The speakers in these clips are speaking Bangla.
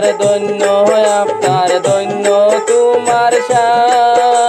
আফতার ধন্য আপনার ধন্য তোমার শান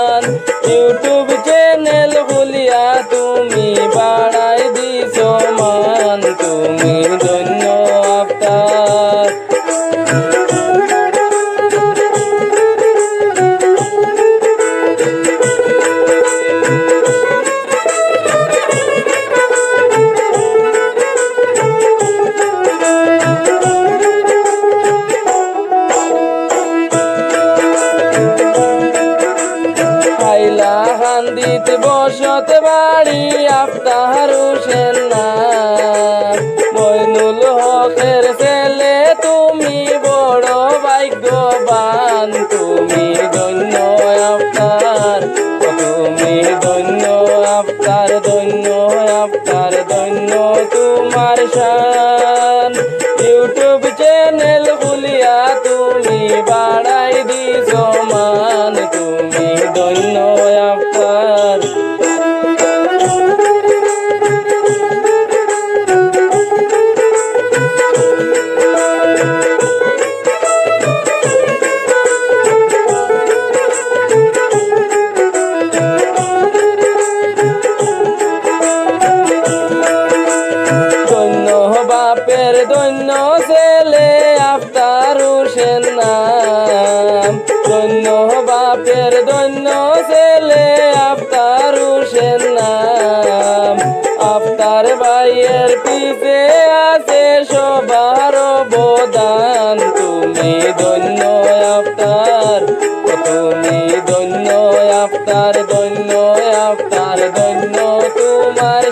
ধন্য তোমার শান। ইউটিউব চ্যানেল খুলিয়া তুমি বাড়াই দিছ মান। তুমি ধন্য আফতার আফতার ভাইয়ের পিছে আছে সবার অবদান। তুমি ধন্য ও তুমি ধন্য আফতার ধন্য আফতার ধন্য তোমার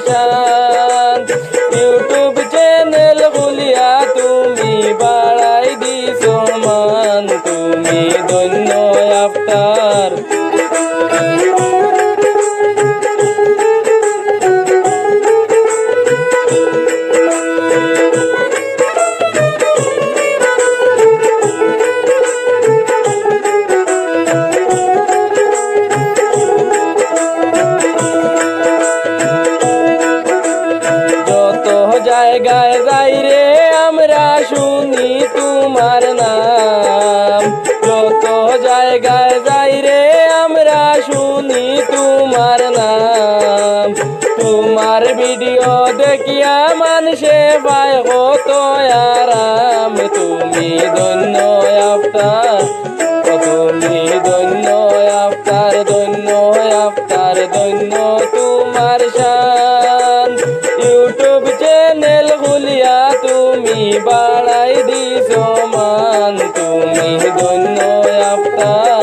জায়গায় যাই রে, আমরা শুনি তোমার নাম। যত জায়গায় যাই রে, আমরা শুনি তোমার নাম। তোমার ভিডিও দেখিয়া মানুষে পায় কত আরাম। তুমি ধন্য ও তুমি ধন্য আফতার ধন্য আফতার ধন্য খুলিয়া তুমি বাড়াই দিছ মান তুমি ধন্য আফতার